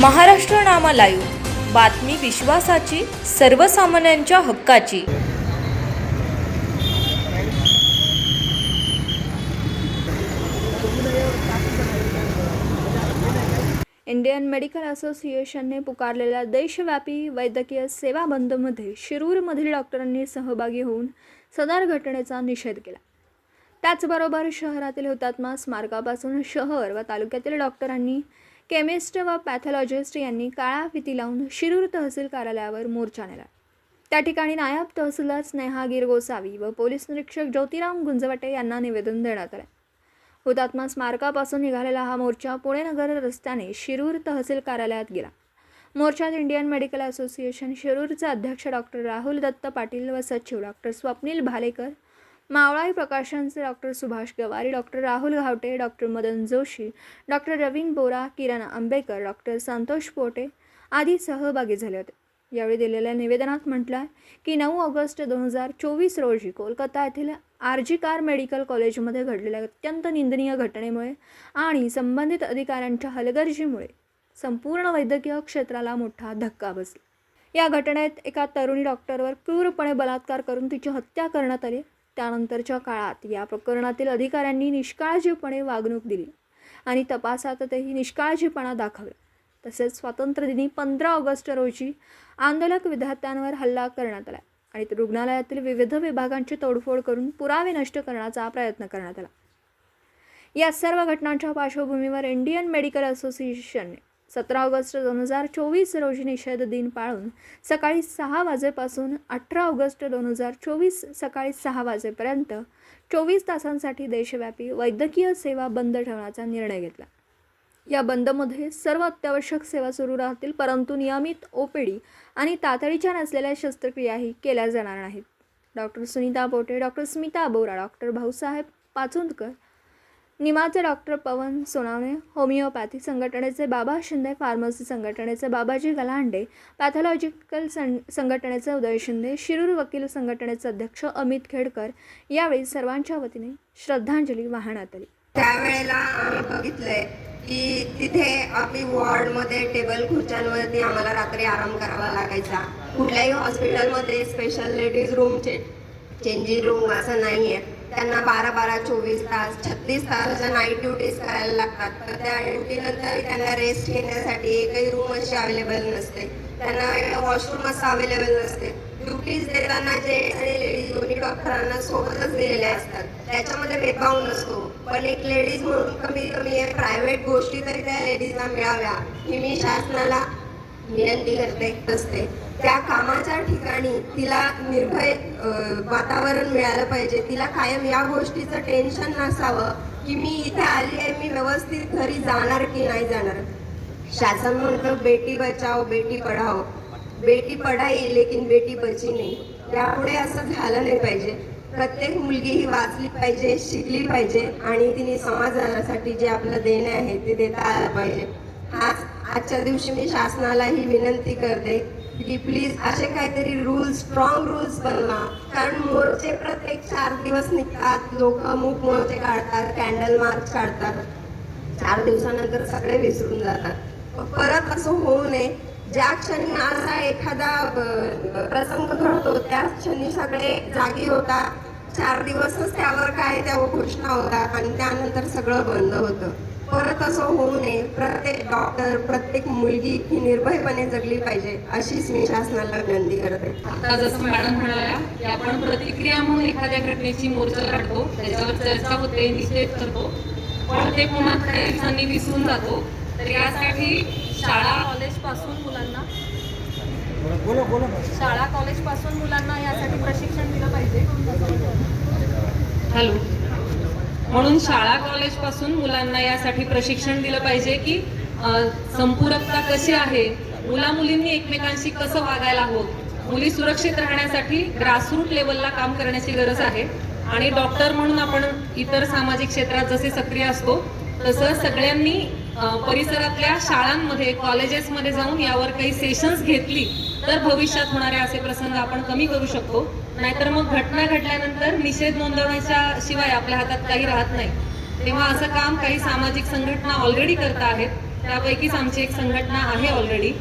Maharashtra Nama live बातमी विश्वासाची सर्वसामान्यांच्या हक्काची. इंडियन मेडिकल असोसिएशनने पुकारलेल्या देशव्यापी वैद्यकीय सेवा बंदमध्ये शिरूरमधील डॉक्टरांनी सहभागी होऊन सदर घटनेचा निषेध केला. त्याचबरोबर शहरातील हुतात्मा स्मारकापासून शहर व तालुक्यातील डॉक्टरांनी केमिस्ट व पॅथॉलॉजिस्ट यांनी काळा फिती लावून शिरूर तहसील कार्यालयावर मोर्चा नेला. त्या ठिकाणी नायब तहसीलदार स्नेहागीर गोसावी व पोलीस निरीक्षक ज्योतिराम गुंजवटे यांना निवेदन देण्यात आले. हुतात्मा स्मारकापासून निघालेला हा मोर्चा पुणे नगर रस्त्याने शिरूर तहसील कार्यालयात गेला. मोर्चात इंडियन मेडिकल असोसिएशन शिरूरचे अध्यक्ष डॉक्टर राहुल दत्त पाटील व सचिव doctor Swapnil Bhalekar Mavalai प्रकाशनचे doctor Subhash Gawari doctor Rahul Ghawte doctor Madan Joshi doctor Raveen Bora Kiran Ambekar doctor Santosh Pote आदी सहभागी झाले होते. यावेळी दिलेल्या निवेदनात म्हटलं आहे की नऊ ऑगस्ट दोन हजार चोवीस रोजी कोलकाता येथील आरजी कार मेडिकल कॉलेजमध्ये घडलेल्या अत्यंत निंदनीय घटनेमुळे आणि संबंधित अधिकाऱ्यांच्या हलगर्जीमुळे संपूर्ण वैद्यकीय क्षेत्राला मोठा धक्का बसला. या घटनेत एका तरुणी डॉक्टरवर क्रूरपणे बलात्कार करून तिची हत्या करण्यात आली. त्यानंतरच्या काळात या प्रकरणातील अधिकाऱ्यांनी निष्काळजीपणे वागणूक दिली आणि तपासातही निष्काळजीपणा दाखवला. तसेच स्वातंत्र्यदिनी पंधरा ऑगस्ट रोजी आंदोलक विद्यार्थ्यांवर हल्ला करण्यात आला आणि रुग्णालयातील विविध विभागांची तोडफोड करून पुरावे नष्ट करण्याचा प्रयत्न करण्यात आला. या सर्व घटनांच्या पार्श्वभूमीवर इंडियन मेडिकल असोसिएशनने सतरा ऑगस्ट दोन हजार चोवीस रोजी निषेध दिन पाळून सकाळी सहा वाजेपासून अठरा ऑगस्ट दोन हजार चोवीस सकाळी सहा वाजेपर्यंत चोवीस तासांसाठी देशव्यापी वैद्यकीय सेवा बंद ठेवण्याचा निर्णय घेतला. या बंदमध्ये सर्व अत्यावश्यक सेवा सुरू राहतील परंतु नियमित ओपीडी आणि तातडीच्या नसलेल्या शस्त्रक्रियाही केल्या जाणार नाहीत. Doctor Sunita Pote doctor Smita Bora doctor Bhausaheb Pachundkar निमाचे doctor Pawan Sonawane homeopathy संघटनेचे बाबा शिंदे फार्मसी संघटनेचे बाबाजी गलांडे पॅथॉलॉजिकल सं संघटनेचे उदय शिंदे शिरूर वकील संघटनेचे अध्यक्ष अमित खेडकर यावेळी सर्वांच्या वतीने श्रद्धांजली वाहण्यात आली. त्यावेळेला आम्ही बघितलंय की तिथे आम्ही वॉर्डमध्ये टेबल खुर्च्यांवरती आम्हाला रात्री आराम करावा लागायचा. कुठल्याही हॉस्पिटलमध्ये स्पेशल लेडीज रूमचे चेंजिंग रूम असं नाही आहे त्यांना बारा बारा चोवीस तास छत्तीस तासाच्या नाईट ड्युटीज करायला लागतात तर त्या ड्युटीनंतर त्यांना रेस्ट घेण्यासाठी एकही रूम अशी अवेलेबल नसते. त्यांना वॉशरूम असं अवेलेबल नसते. ड्युटीज देताना जेंट्स आणि लेडीज दोन्ही डॉक्टरांना सोबतच दिलेले असतात. त्याच्यामध्ये भेदभाव नसतो. पण एक लेडीज म्हणून कमी कमी प्रायव्हेट गोष्टी तरी त्या लेडीजला मिळाव्या. ही मी शासनाला विनंती करते असते. त्या कामाच्या ठिकाणी तिला निर्भय वातावरण मिळालं पाहिजे. तिला कायम या गोष्टीचं टेन्शन नसावं की मी इथे आली आहे मी व्यवस्थित घरी जाणार की नाही जाणार. शासन म्हणतं बेटी बचाओ बेटी पढाओ. बेटी पढाई लेकिन बेटी बची नाही. त्यापुढे असं झालं नाही पाहिजे. प्रत्येक मुलगी ही वाचली पाहिजे शिकली पाहिजे आणि तिने समाजासाठी जे आपलं देणं आहे ते देता आलं पाहिजे. आजच्या दिवशी मी शासनाला ही विनंती करते की प्लीज असे काहीतरी रूल्स स्ट्रॉंग रूल्स बनवा. कारण मोर्चे प्रत्येक चार दिवस निघतात. लोक मूक मोर्चे काढतात कॅन्डल मार्च काढतात. चार दिवसानंतर सगळे विसरून जातात. परत असं होऊ नये. ज्या क्षणी असा एखादा प्रसंग घडतो त्या क्षणी सगळे जागी होतात. चार दिवसच त्यावर काय त्या घोषणा होतात आणि त्यानंतर सगळं बंद होतं. परत असं होऊ नये. प्रत्येक डॉक्टर प्रत्येक मुलगी ही निर्भयपणे जगली पाहिजे अशीच मी शासनाला विनंती करते. आता जसं मॅडम म्हणाल्या की आपण प्रतिक्रिया म्हणून एखाद्या घटनेची मोर्चा काढतो त्याच्यावर चर्चा होते निषेध करतो पण ते पुन्हा काही दिवसांनी विसरून जातो. तर यासाठी शाळा कॉलेजपासून मुलांना शाळा कॉलेजपासून मुलांना यासाठी प्रशिक्षण दिलं पाहिजे. हॅलो. म्हणून शाळा कॉलेजपासून मुलांना यासाठी प्रशिक्षण दिलं पाहिजे की संपूरकता कशी आहे? मुला मुलींनी एकमेकांशी कसं वागायला हवं? मुली सुरक्षित राहण्यासाठी ग्रासरूट लेवलला काम करण्याची गरज आहे. आणि डॉक्टर म्हणून आपण इतर सामाजिक क्षेत्रात जसे सक्रिय असतो तसं सगळ्यांनी परिसरातल्या शाळांमध्ये कॉलेजेसमध्ये जाऊन यावर काही सेशन्स घेतली तर भविष्यात होणारे असे प्रसंग आपण कमी करू शकतो. नाहीतर मग घटना घडल्यानंतर निषेध नोंदवण्याच्या शिवाय आपल्या हातात काही राहत नाही. तेव्हा असं काम काही सामाजिक संघटना ऑलरेडी करत आहेत. त्यापैकीच आमची एक संघटना आहे ऑलरेडी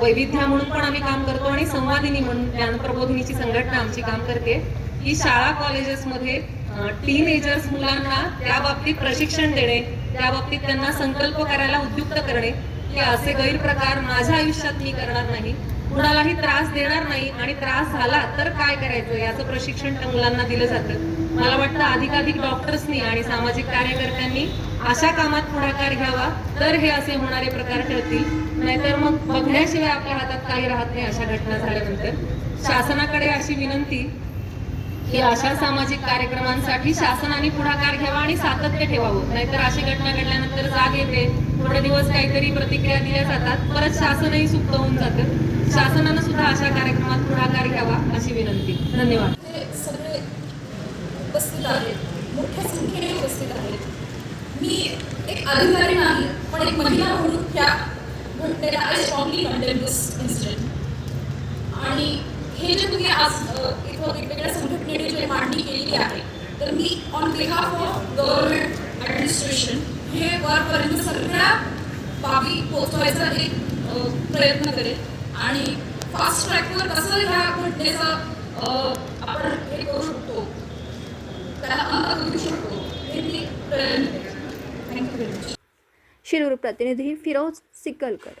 वैविध्या म्हणून पण आम्ही काम करतो आणि संवादिनी म्हणून ज्ञानप्रबोधिनीची संघटना आमची काम करते. की शाळा कॉलेजेसमध्ये टीनेजर्स मुलांना त्या बाबतीत प्रशिक्षण देणे त्या बाबतीत त्यांना संकल्प करायला उद्युक्त करणे की असे गैरप्रकार माझ्या आयुष्यात मी करणार नाही. कुणालाही त्रास देणार नाही आणि त्रास झाला तर काय करायचं याचं प्रशिक्षण त्या मुलांना दिलं जातं. मला वाटतं अधिकाधिक डॉक्टर्सनी आणि सामाजिक कार्यकर्त्यांनी अशा कामात पुढाकार घ्यावा तर हे असे होणारे प्रकार ठरतील. नाहीतर मग बघण्याशिवाय आपल्या हातात काही राहत नाही अशा घटना झाल्यानंतर. शासनाकडे अशी विनंती की अशा सामाजिक कार्यक्रमांसाठी शासनाने पुढाकार घ्यावा आणि सातत्य ठेवावं. नाहीतर अशी घटना घडल्यानंतर जाग येते. थोडे दिवस काहीतरी प्रतिक्रिया दिल्या जातात. परत शासनही सुप्त होऊन जातं. शासनानं सुद्धा अशा कार्यक्रमात पुढाकार घ्यावा अशी विनंती. धन्यवाद. सगळे उपस्थित आहेत. मोठ्या संख्येने उपस्थित आहेत. मी एक अधिकारी नाही पण एक महिला म्हणून त्या घटनेला I strongly condemn this incident आणि हे जे तुम्ही आज इथं मांडणी आहे. तर मी on behalf of government administration हे वरपर्यंत सगळ्या बाबी पोचवायचा एक प्रयत्न करेल आणि फास्ट ट्रॅकवर कसं ह्या घटनेचा आपण हे करू शकतो त्याला अंत करू शकतो हे मी प्रयत्न करेन. थँक्यू व्हेरी मच शिरूर प्रतिनिधी फिरोज सिकलकर.